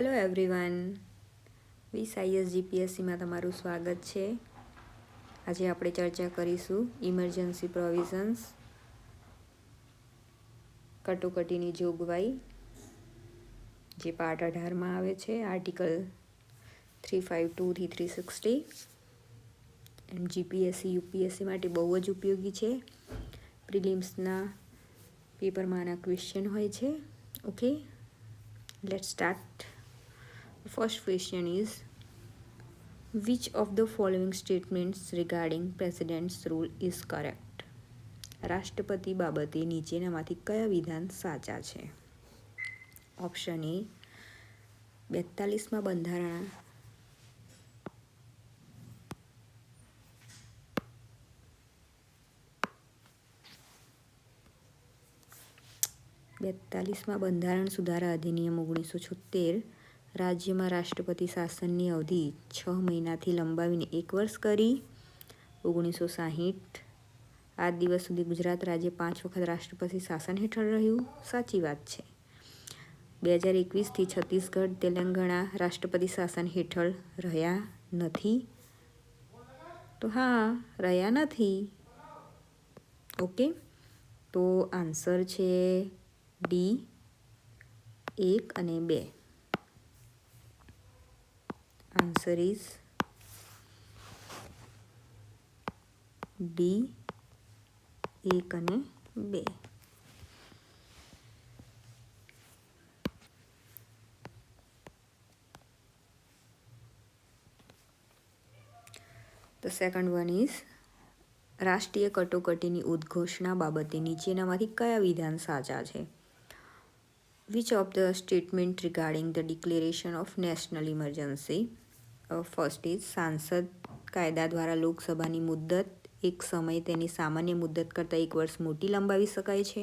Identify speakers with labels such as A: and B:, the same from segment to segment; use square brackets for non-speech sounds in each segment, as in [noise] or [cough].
A: Hello everyone વીસ IAS જીપીએસસીમાં તમારું સ્વાગત છે. આજે આપણે ચર્ચા કરીશું ઇમરજન્સી પ્રોવિઝન્સ કટોકટીની જોગવાઈ, જે પાર્ટ અઢારમાં આવે છે આર્ટિકલ થ્રી ફાઇવ ટુથી થ્રી સિક્સટી એમ જીપીએસસી યુપીએસસી માટે બહુ જ ઉપયોગી છે. પ્રિલિમ્સના પેપરમાં આના ક્વેશ્ચન હોય છે. Okay let start First question is Which of the following statements regarding President's rule is correct? રાષ્ટ્રપતિ બાબતે નીચેનામાંથી કયા વિધાન સાચા છે ઓપ્શન એ બેતાલીસમાં બંધારણ બેતાલીસમાં બંધારણ સુધારા અધિનિયમ ઓગણીસો છોતેર રાજ્યમાં રાષ્ટ્રપતિ શાસનની અવધિ છ મહિનાથી લંબાવીને એક વર્ષ કરી. ઓગણીસો સાહીઠ આ દિવસ સુધી ગુજરાત રાજ્ય પાંચ વખત રાષ્ટ્રપતિ શાસન હેઠળ રહ્યું. સાચી વાત છે. બે હજાર એકવીસથી છત્તીસગઢ, તેલંગાણા રાષ્ટ્રપતિ શાસન હેઠળ રહ્યા નથી. તો હા, રહ્યા નથી. ઓકે? તો આન્સર છે ડી, એક અને બે. Answer is ડી એક અને બે ધ સેકન્ડ વન ઇઝ રાષ્ટ્રીય કટોકટીની ઉદ્ઘોષણા બાબતે નીચેનામાંથી કયા વિધાન સાચા છે? Which of the statement regarding the declaration of national emergency first is સાંસદ કાયદા દ્વારા લોકસભાની મુદ્દત એક સમય તેની સામાન્ય મુદ્દત કરતાં એક વર્ષ મોટી લંબાવી શકાય છે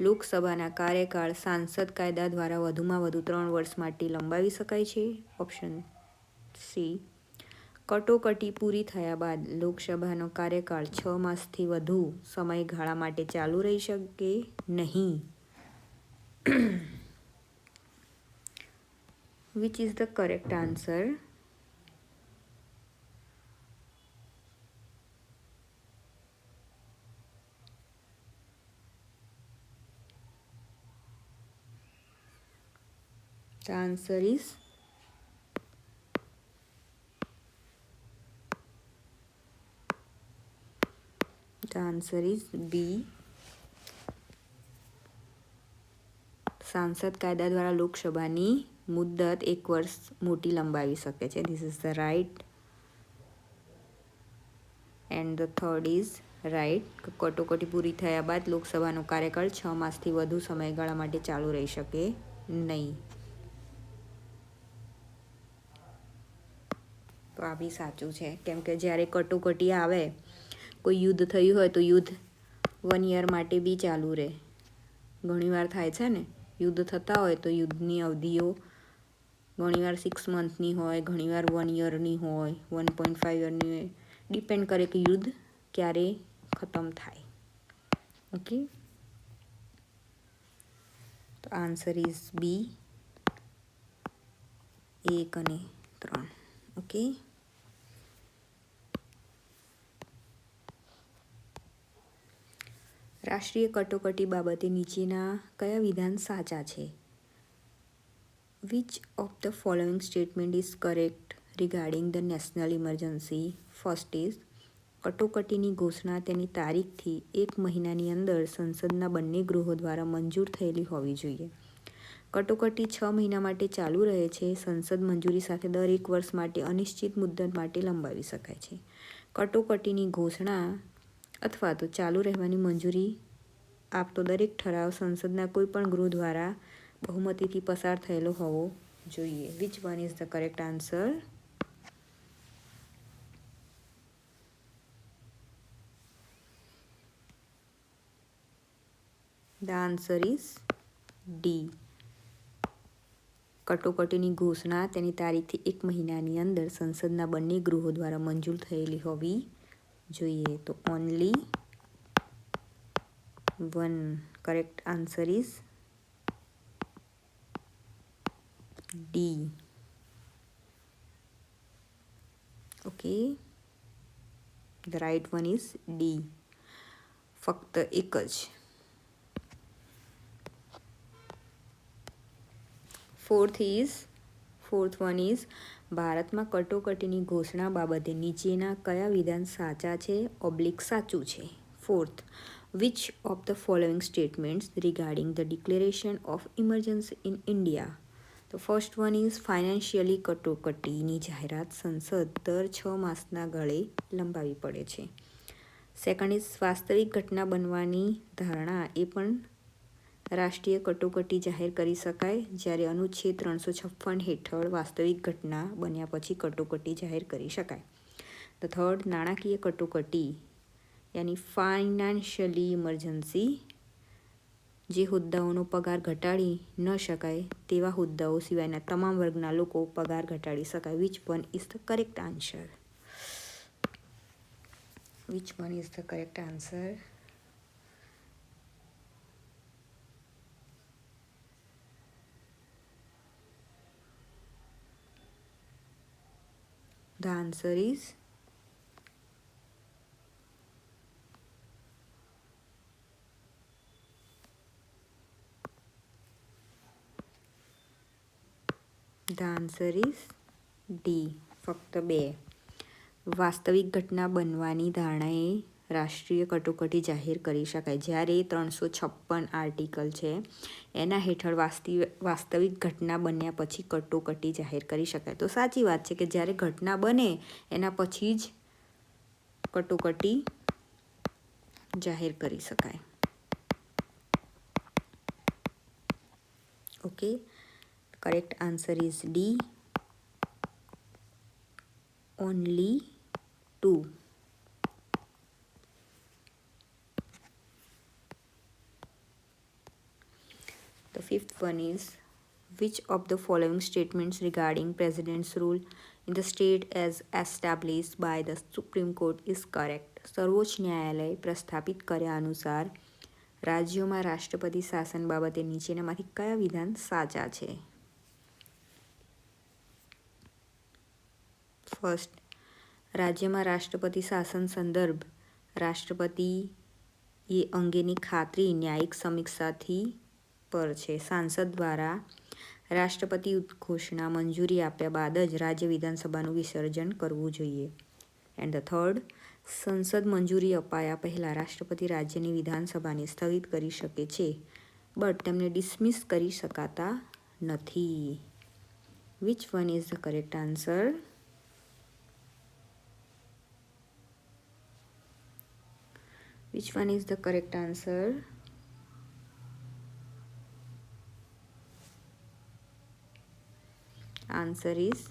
A: લોકસભાના કાર્યકાળ સાંસદ કાયદા દ્વારા વધુમાં વધુ ત્રણ વર્ષ માટે લંબાવી શકાય છે ઓપ્શન સી કટોકટી પૂરી થયા બાદ લોકસભાનો કાર્યકાળ છ માસથી વધુ. સમયગાળા માટે ચાલુ રહી શકે નહીં. [clears throat] which is the correct answer? The answer is the answer is B સાંસદ કાયદા દ્વારા લોકસભાની મુદ્દત એક વર્ષ મોટી લંબાવી શકે છે. This is the right and the third is right કટોકટી પૂરી થયા બાદ લોકસભાનો કાર્યકાળ છ માસથી વધુ સમયગાળા માટે ચાલુ રહી શકે નહીં. તો આ બી સાચું છે. કેમ કે જ્યારે કટોકટી આવે, કોઈ યુદ્ધ થયું હોય તો યુદ્ધ વન યર માટે બી ચાલુ રહે. ઘણીવાર થાય છે ને? યુદ્ધ થતા હોય તો યુદ્ધની અવધિઓ ઘણીવાર સિક્સ મંથની હોય, ઘણીવાર વન યરની હોય વન પોઈન્ટ ફાઈવ યરની હોય. ડિપેન્ડ કરે કે યુદ્ધ ક્યારે ખતમ થાય. ઓકે તો આન્સર ઇઝ બી એક અને ત્રણ. ઓકે રાષ્ટ્રીય કટોકટી બાબતે નીચેના કયા વિધાન સાચા છે? Which of the following statement is correct regarding the national emergency first is કટોકટીની ઘોષણા તેની તારીખથી એક મહિનાની અંદર સંસદના બંને ગૃહો દ્વારા મંજૂર થયેલી હોવી જોઈએ. કટોકટી છ મહિના માટે ચાલુ રહે છે, સંસદ મંજૂરી સાથે દર એક વર્ષ માટે અનિશ્ચિત મુદ્દત માટે લંબાવી શકાય છે. કટોકટીની ઘોષણા અથવા તો ચાલુ રહેવાની મંજૂરી આપતો દરેક ઠરાવ સંસદના કોઈપણ ગૃહ દ્વારા બહુમતીથી પસાર થયેલો હોવો જોઈએ. Which one is the correct answer the answer is D કટોકટીની ઘોષણા તેની તારીખથી એક મહિનાની અંદર સંસદના બંને ગૃહો દ્વારા મંજૂર થયેલી હોવી જોઈએ તો only one correct answer is D okay the right one is D ફક્ત એક જ fourth is fourth one is ભારતમાં કટોકટીની ઘોષણા બાબતે નીચેના કયા વિધાન સાચા છે? ઓબ્લિક સાચું છે. Fourth which of the following statements regarding the declaration of emergency in India તો ફર્સ્ટ વન ઇઝ ફાઇનાન્શિયલી કટોકટીની જાહેરાત સંસદ દર છ માસના ગળે લંબાવી પડે છે. સેકન્ડ ઇઝ વાસ્તવિક ઘટના બનવાની ધારણા એ પણ રાષ્ટ્રીય કટોકટી જાહેર કરી શકાય જ્યારે અનુચ્છેદ ત્રણસો છપ્પન હેઠળ વાસ્તવિક ઘટના બન્યા પછી કટોકટી જાહેર કરી શકાય. ધ થર્ડ નાણાકીય કટોકટી, યાની ફાઇનાન્શિયલી ઇમરજન્સી જે હોદ્દાઓનો પગાર ઘટાડી ન શકાય તેવા હોદ્દાઓ સિવાયના તમામ વર્ગના લોકો પગાર ઘટાડી શકાય which one is the correct answer which one is the correct answer The answer is The answer is D ફક્ત બે વાસ્તવિક ઘટના બનવાની ધારણાએ રાષ્ટ્રીય કટોકટી જાહેર કરી શકાય. જ્યારે ત્રણસો છપ્પન આર્ટિકલ છે, એના હેઠળ વાસ્તવિક ઘટના બન્યા પછી કટોકટી જાહેર કરી શકાય. તો સાચી વાત છે કે જ્યારે ઘટના બને, એના પછી જ કટોકટી જાહેર કરી શકાય. Okay? Correct answer is D. Only two. The fifth one is which of the following statements regarding president's rule in the state as established by the Supreme Court is correct? સર્વોચ્ચ ન્યાયાલય પ્રસ્થાપિત કર્યા અનુસાર રાજ્યોમાં રાષ્ટ્રપતિ શાસન બાબતે નીચેનામાંથી કયા વિધાન સાચા છે ફર્સ્ટ રાજ્યમાં રાષ્ટ્રપતિ શાસન સંદર્ભ રાષ્ટ્રપતિ એ અંગેની ખાતરી ન્યાયિક સમીક્ષાથી પર છે. સાંસદ દ્વારા રાષ્ટ્રપતિ ઉદ્ઘોષણા મંજૂરી આપ્યા બાદ જ રાજ્ય વિધાનસભાનું વિસર્જન કરવું જોઈએ. એન્ડ ધ થર્ડ સંસદ મંજૂરી અપાયા પહેલાં રાષ્ટ્રપતિ રાજ્યની વિધાનસભાને સ્થગિત કરી શકે છે બટ તેમને ડિસમિસ કરી શકાતા નથી. Which one is the correct answer which one is the correct answer answer is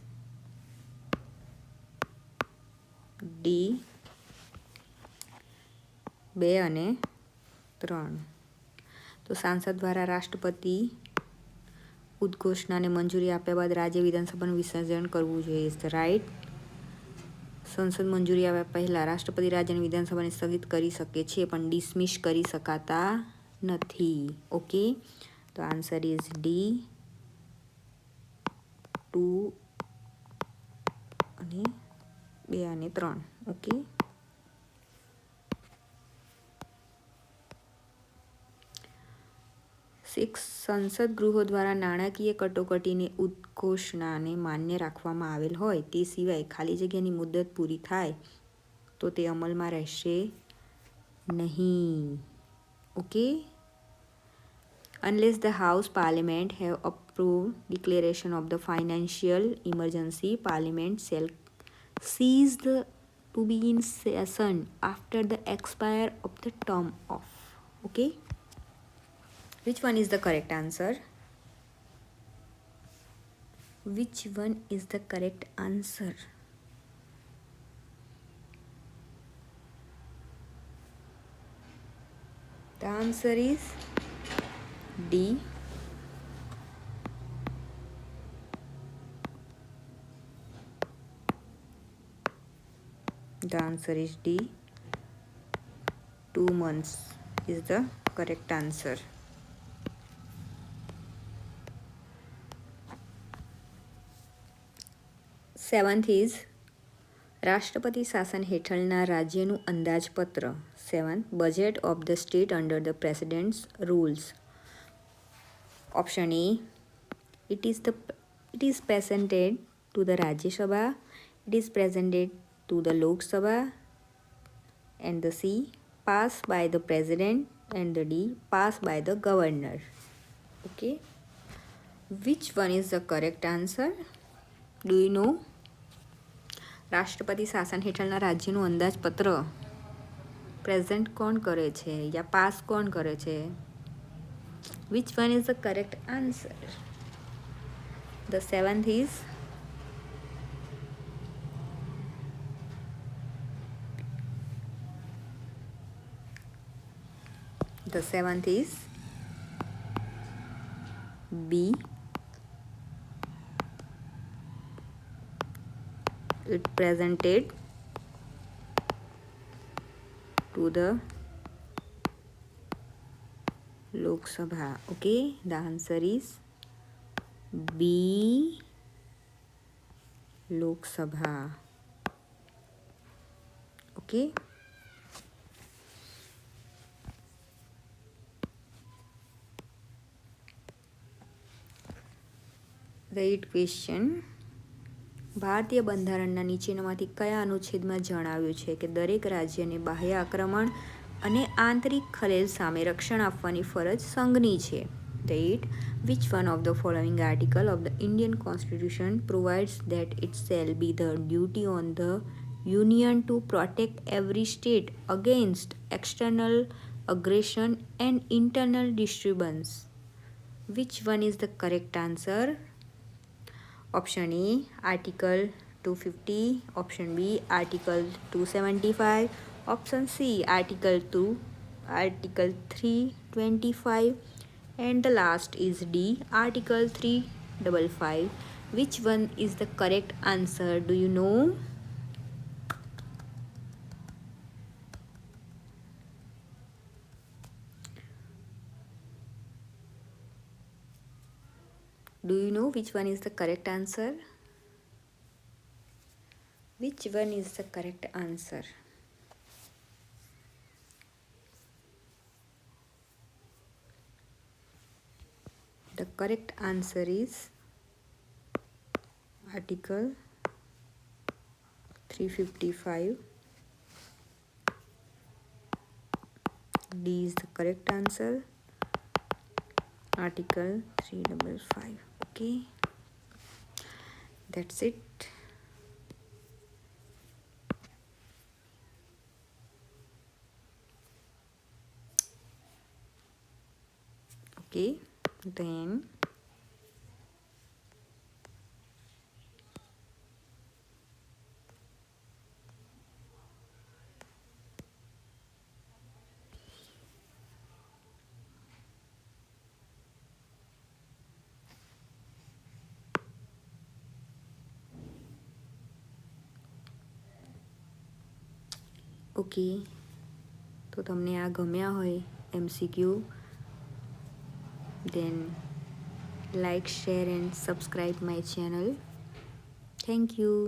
A: D બે અને ત્રણ. તો સાંસદ દ્વારા રાષ્ટ્રપતિ ઉદ્ઘોષણાને મંજૂરી આપ્યા બાદ રાજ્ય વિધાનસભાનું વિસર્જન કરવું જોઈએ. ઇઝ રાઇટ સંસદ મંજૂરી આવ્યા પહેલાં રાષ્ટ્રપતિ રાજ્યની વિધાનસભાને સ્થગિત કરી શકે છે, પણ ડિસમિસ કરી શકાતા નથી. ઓકે તો આન્સર ઇઝ ડી ટુ અને બે અને ત્રણ, ઓકે? સિક્સ સંસદ ગૃહો દ્વારા નાણાકીય કટોકટીની ઉદ્ઘોષણાને માન્ય રાખવામાં આવેલ હોય તે સિવાય ખાલી જગ્યાની મુદત પૂરી થાય તો તે અમલમાં રહેશે નહીં, okay? Unless the House Parliament have approved declaration of the financial emergency, Parliament shall cease the, to be in session after the expire of the term of. Okay. Which one is the correct answer? Which one is the correct answer? The answer is D. The answer is D. Two months is the correct answer. Seventh is રાષ્ટ્રપતિ શાસન હેઠળના રાજ્યનું અંદાજપત્ર seventh budget of the state under the president's rules option is it is the it is the to the Rajya Sabha it is to to the Lok Sabha and the C pass by the president and the D pass by the governor okay Which one is the correct answer do you know રાષ્ટ્રપતિ શાસન હેઠળના રાજ્યનું અંદાજપત્ર. Present કોણ કરે છે? યા pass કોણ કરે છે? Which one is the correct answer? The seventh is The seventh is B. It presented to the Lok okay the answer is B Lok Sabha. Okay right question ભારતીય બંધારણના નીચેનામાંથી કયા અનુચ્છેદમાં જણાવ્યું છે કે દરેક રાજ્યને બાહ્ય આક્રમણ અને આંતરિક ખલેલ સામે રક્ષણ આપવાની ફરજ સંઘની છે that which one of the following article of the Indian Constitution provides that it shall be the duty on the Union to protect every state against external aggression and internal disturbance. Which one is the correct answer? Option A, Article 250. Option B, Article 275. Option C, Article 2, Article 325. And the last is D, Article 355. Which one is the correct answer? Do you know? Do you know which one is the correct answer? Which one is the correct answer? The correct answer is Article 355. D is the correct answer. Article 355. Okay. That's it. Okay. Then okay તો તમને આ ગમ્યા હોય MCQ then like share and subscribe my channel. Thank you